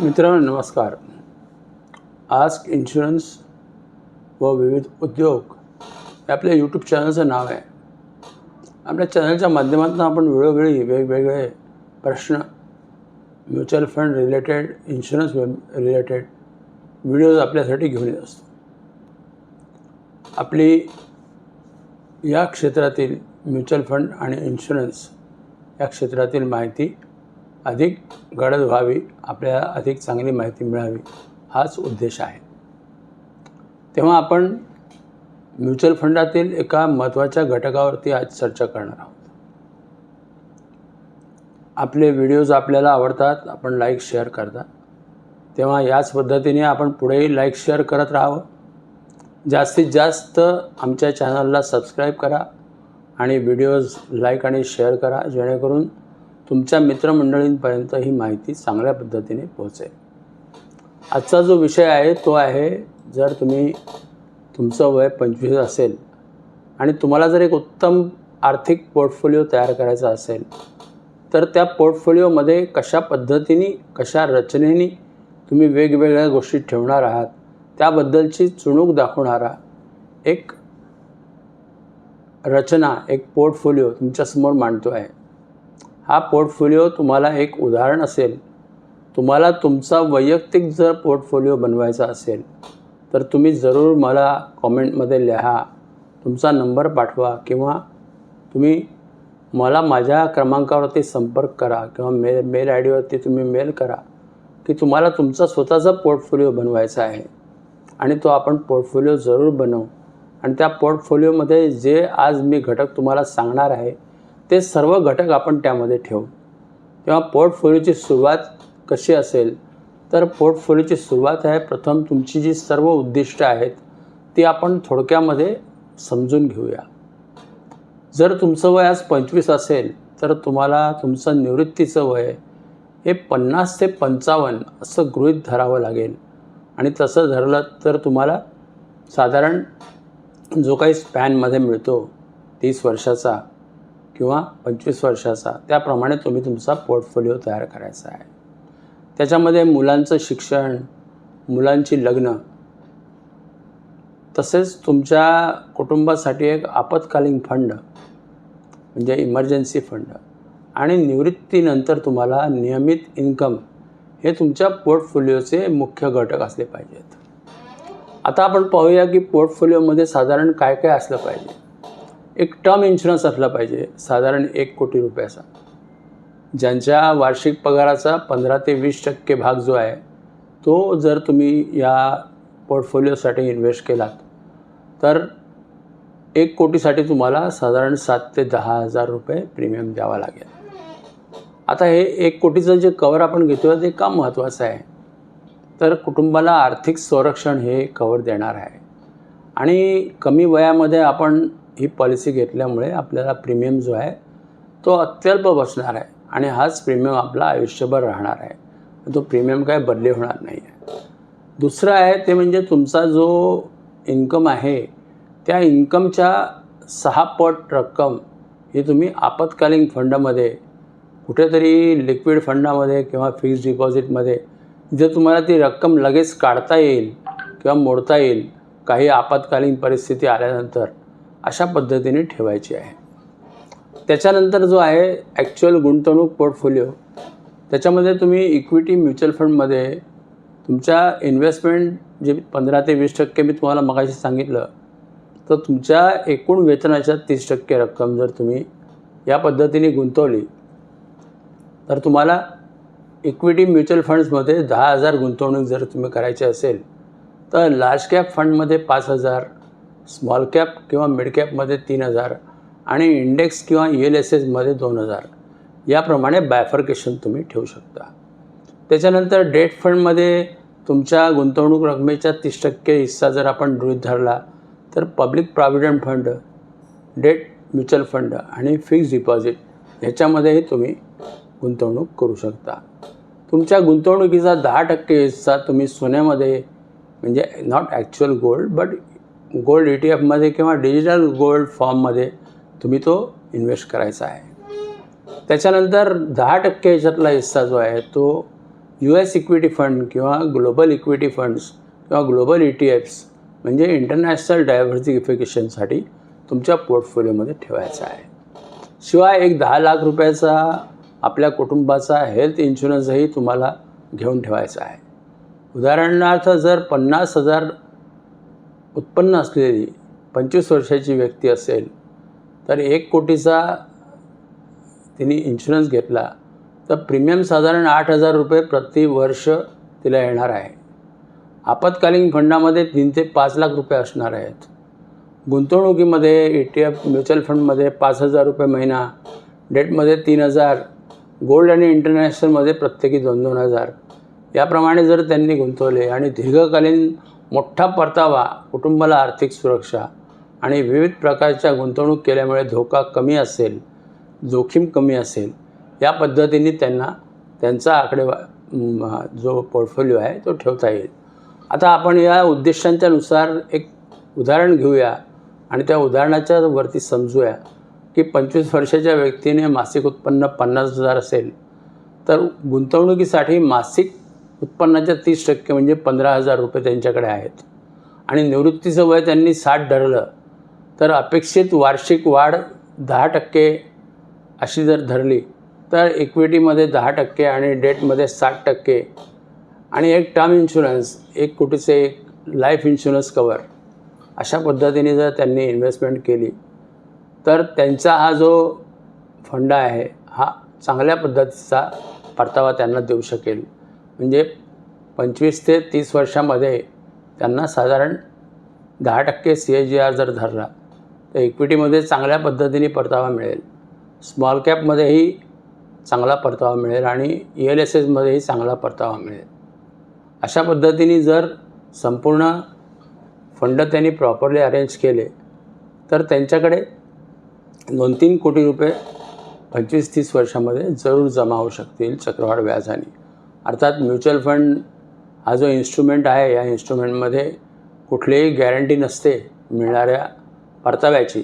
मित्रांनो नमस्कार. Ask insurance व विविध उद्योग हे आपल्या यूट्यूब चॅनलचं नाव आहे. आपल्या चॅनलच्या माध्यमातून आपण वेळोवेळी वेगवेगळे प्रश्न mutual fund related insurance related videos आपल्यासाठी घेऊन येत असतो. आपली या क्षेत्रातील म्युच्युअल फंड आणि इन्शुरन्स या क्षेत्रातील माहिती अधिक गडद व्हावी आपल्याला अधिक चांगली माहिती मिळावी हाच उद्देश आहे. तेव्हा आपण म्युच्युअल फंडातील एका महत्त्वाच्या घटकावरती आज चर्चा करणार आहोत. आपले व्हिडिओज आपल्याला आवडतात आपण लाईक शेअर करता. तेव्हा याच पद्धतीने आपण पुढेही लाईक शेअर करत राहावं. जास्तीत जास्त आमच्या चॅनलला सबस्क्राईब करा आणि व्हिडिओज लाईक आणि शेअर करा जेणेकरून तुमच्या मित्रमंडळींपर्यंत ही माहिती चांगल्या पद्धतीने पोहोचेल. आजचा जो विषय आहे तो आहे जर तुम्ही तुमचं वय पंचवीस असेल आणि तुम्हाला जर एक उत्तम आर्थिक पोर्टफोलिओ तयार करायचा असेल तर त्या पोर्टफोलिओमध्ये कशा पद्धतीने कशा रचनेने तुम्ही वेगवेगळ्या गोष्टी ठेवणार आहात त्याबद्दलची चुणूक दाखवणारा एक रचना एक पोर्टफोलिओ तुमच्यासमोर मांडतो आहे हा पोर्टफोलिओ तुम्हाला एक उदाहरण असेल. तुम्हाला तुमचा वैयक्तिक जर पोर्टफोलिओ बनवायचा असेल तर तुम्ही जरूर मला कॉमेंटमध्ये लिहा तुमचा नंबर पाठवा किंवा तुम्ही मला माझ्या क्रमांकावरती संपर्क करा किंवा मेल मेल आय डीवरती तुम्ही मेल करा की तुम्हाला तुमचा स्वतःचा पोर्टफोलिओ बनवायचा आहे आणि तो आपण पोर्टफोलिओ जरूर बनवू. आणि त्या पोर्टफोलिओमध्ये जे आज मी घटक तुम्हाला सांगणार आहे ते सर्व घटक आपण त्यामध्ये ठेवू. तेव्हा पोर्टफोलिओची सुरुवात कशी असेल तर पोर्टफोलिओची सुरुवात आहे प्रथम तुमची जी सर्व उद्दिष्ट आहेत ती आपण थोडक्यामध्ये समजून घेऊया. जर तुमचं वय आज पंचवीस असेल तर तुम्हाला तुमचं निवृत्तीचं वय हे पन्नास ते पंचावन्न असं गृहीत धरावं लागेल. आणि तसं धरलं तर तुम्हाला साधारण जो काही स्पॅनमध्ये मिळतो तीस वर्षाचा किंवा पंचवीस वर्षाचा त्याप्रमाणे तुम्ही तुमचा पोर्टफोलिओ तयार करायचा आहे. त्याच्यामध्ये मुलांचं शिक्षण मुलांची लग्न तसेच तुमच्या कुटुंबासाठी एक आपत्कालीन फंड म्हणजे इमर्जन्सी फंड आणि निवृत्तीनंतर तुम्हाला नियमित इन्कम हे तुमच्या पोर्टफोलिओचे मुख्य घटक असले पाहिजेत. आता आपण पाहूया की पोर्टफोलिओमध्ये साधारण काय काय असलं पाहिजे. एक टर्म इन्शुरन्स असला पाहिजे साधारण एक कोटी रुपयाचा. ज्यांच्या वार्षिक पगाराचा पंधरा ते वीस टक्के भाग जो आहे तो जर तुम्ही या पोर्टफोलिओसाठी इन्व्हेस्ट केलात तर एक कोटीसाठी तुम्हाला साधारण सात ते दहा हजार रुपये प्रीमियम द्यावा लागेल. आता हे एक कोटीचं जे कवर आपण घेतो ते का महत्त्वाचं आहे? तर कुटुंबाला आर्थिक संरक्षण हे कवर देणार आहे. आणि कमी वयामध्ये आपण ही पॉलिसी घेतल्यामुळे आपल्याला प्रीमियम जो आहे तो अत्यल्प बसणार आहे आणि हाच प्रीमियम आपला आयुष्यभर राहणार आहे. तो प्रीमियम काय बदली होणार नाही आहे दुसरं आहे ते म्हणजे तुमचा जो इन्कम आहे त्या इन्कमच्या सहा पट रक्कम ही तुम्ही आपत्कालीन फंडामध्ये कुठेतरी लिक्विड फंडामध्ये किंवा फिक्स्ड डिपॉझिटमध्ये जे तुम्हाला ती रक्कम लगेच काढता येईल किंवा मोडता येईल काही आपत्कालीन परिस्थिती आल्यानंतर अशा पद्धतीने ठेवायची आहे. त्याच्यानंतर जो आहे ॲक्च्युअल गुंतवणूक पोर्टफोलिओ त्याच्यामध्ये तुम्ही इक्विटी म्युच्युअल फंडमध्ये तुमच्या इन्व्हेस्टमेंट जे पंधरा ते वीस टक्के मी तुम्हाला मगाशी सांगितलं तर तुमच्या एकूण वेतनाच्या तीस टक्के रक्कम जर तुम्ही या पद्धतीने गुंतवली तर तुम्हाला इक्विटी म्युच्युअल फंड्समध्ये दहा हजार गुंतवणूक जर तुम्ही करायची असेल तर लार्ज कॅप फंडमध्ये पाच हजार स्मॉल कॅप किंवा मिड कॅपमध्ये तीन हजार आणि इंडेक्स किंवा ई एल एस एसमध्ये दोन हजार. याप्रमाणे बायफर्केशन तुम्ही ठेवू शकता. त्याच्यानंतर डेट फंडमध्ये तुमच्या गुंतवणूक रकमेच्या तीस टक्के हिस्सा जर आपण गृहित धरला तर public provident fund debt mutual fund आणि फिक्स्ड डिपॉझिट ह्याच्यामध्येही तुम्ही गुंतवणूक करू शकता. तुमच्या गुंतवणुकीचा दहा टक्के हिस्सा तुम्ही सोन्यामध्ये म्हणजे not actual gold but gold E T एफमध्ये किंवा डिजिटल गोल्ड फॉर्ममध्ये तुम्ही तो इन्व्हेस्ट करायचा आहे. त्याच्यानंतर दहा टक्के ह्याच्यातला हिस्सा जो आहे तो यू एस इक्विटी फंड किंवा ग्लोबल इक्विटी फंड्स किंवा ग्लोबल ई टी एफ्स म्हणजे इंटरनॅशनल डायव्हर्सिफिकेशनसाठी तुमच्या पोर्टफोलिओमध्ये ठेवायचा आहे. शिवाय एक दहा लाख रुपयाचा आपल्या कुटुंबाचा हेल्थ इन्शुरन्सही तुम्हाला घेऊन ठेवायचा आहे. उदाहरणार्थ जर पन्नास हजार उत्पन्न असलेली पंचवीस वर्षाची व्यक्ती असेल तर एक कोटीचा तिने इन्शुरन्स घेतला तर प्रीमियम साधारण आठ हजार रुपये प्रति वर्ष तिला येणार आहे. आपत्कालीन फंडामध्ये तीन ते पाच लाख रुपये असणार आहेत. गुंतवणुकीमध्ये ई टी एफ म्युच्युअल फंडमध्ये पाच हजार रुपये महिना डेटमध्ये तीन हजार गोल्ड आणि इंटरनॅशनलमध्ये प्रत्येकी दोन दोन हजार. याप्रमाणे जर त्यांनी गुंतवले आणि दीर्घकालीन मोठा परतावा कुटुंबाला आर्थिक सुरक्षा आणि विविध प्रकारच्या गुंतवणूक केल्यामुळे धोका कमी असेल जोखीम कमी असेल या पद्धतीने त्यांना त्यांचा आकडेवा जो पोर्टफोलिओ आहे तो ठेवता येईल. आता आपण या उद्दिष्टांच्यानुसार एक उदाहरण घेऊया आणि त्या उदाहरणाच्या वरती समजूया की पंचवीस वर्षाच्या व्यक्तीने मासिक उत्पन्न पन्नास हजार असेल तर गुंतवणुकीसाठी मासिक उत्पन्नाच्या तीस टक्के म्हणजे पंधरा हजार रुपये त्यांच्याकडे आहेत. आणि निवृत्तीचं वय त्यांनी साठ धरलं तर अपेक्षित वार्षिक वाढ दहा टक्के अशी जर धरली तर इक्विटीमध्ये दहा टक्के आणि डेटमध्ये साठ टक्के. आणि एक टर्म इन्शुरन्स एक कोटीचे एक लाईफ इन्शुरन्स कवर अशा पद्धतीने जर त्यांनी इन्व्हेस्टमेंट केली तर त्यांचा हा जो फंड आहे हा चांगल्या पद्धतीचा परतावा त्यांना देऊ शकेल. म्हणजे पंचवीस ते तीस वर्षामध्ये त्यांना साधारण दहा टक्के सी ए जी आर जर धरला तर इक्विटीमध्ये चांगल्या पद्धतीने परतावा मिळेल. स्मॉल कॅपमध्येही चांगला परतावा मिळेल आणि ई एल एस एसमध्येही चांगला परतावा मिळेल. अशा पद्धतीने जर संपूर्ण फंड त्यांनी प्रॉपरली अरेंज केले तर त्यांच्याकडे दोन तीन कोटी रुपये पंचवीस तीस वर्षामध्ये जरूर जमा होऊ शकतील चक्रवाढ व्याजाने. अर्थात म्युच्युअल फंड हा जो इन्स्ट्रुमेंट आहे या इन्स्ट्रुमेंटमध्ये कुठलीही गॅरंटी नसते मिळणाऱ्या परताव्याची.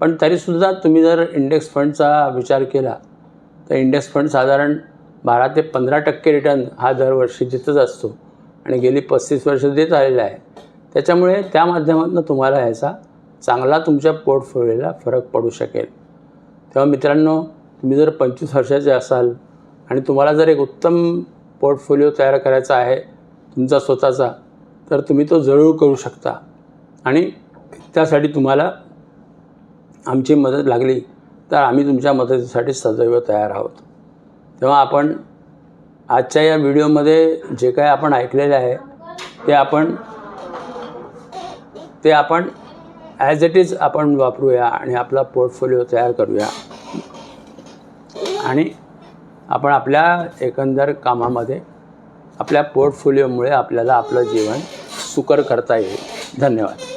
पण तरीसुद्धा तुम्ही जर इंडेक्स फंडचा विचार केला तर इंडेक्स फंड साधारण बारा ते पंधरा टक्के रिटर्न हा दरवर्षी देतच असतो आणि गेली पस्तीस वर्ष देत आलेला आहे. त्याच्यामुळे त्या माध्यमातून तुम्हाला ह्याचा चांगला तुमच्या पोर्टफोलिओला फरक पडू शकेल. तेव्हा मित्रांनो तुम्ही जर पंचवीस वर्षाचे असाल आणि तुम्हाला जर एक उत्तम पोर्टफोलिओ तयार करायचा आहे तुमचा स्वतःचा तर तुम्ही तो जरूर करू शकता. आणि त्यासाठी तुम्हाला आमची मदत लागली तर आम्ही तुमच्या मदतीसाठी सदैव तयार आहोत. तेव्हा आपण आजच्या या व्हिडिओमध्ये जे काय आपण ऐकलेले आहे ते आपण ते आपण ॲज इट इज आपण वापरूया आणि आपला पोर्टफोलिओ तयार करूया. आणि आपण आपल्या एकंदर कामामध्ये आपल्या पोर्टफोलिओमुळे आपल्याला आपलं जीवन सुकर करता येईल. धन्यवाद.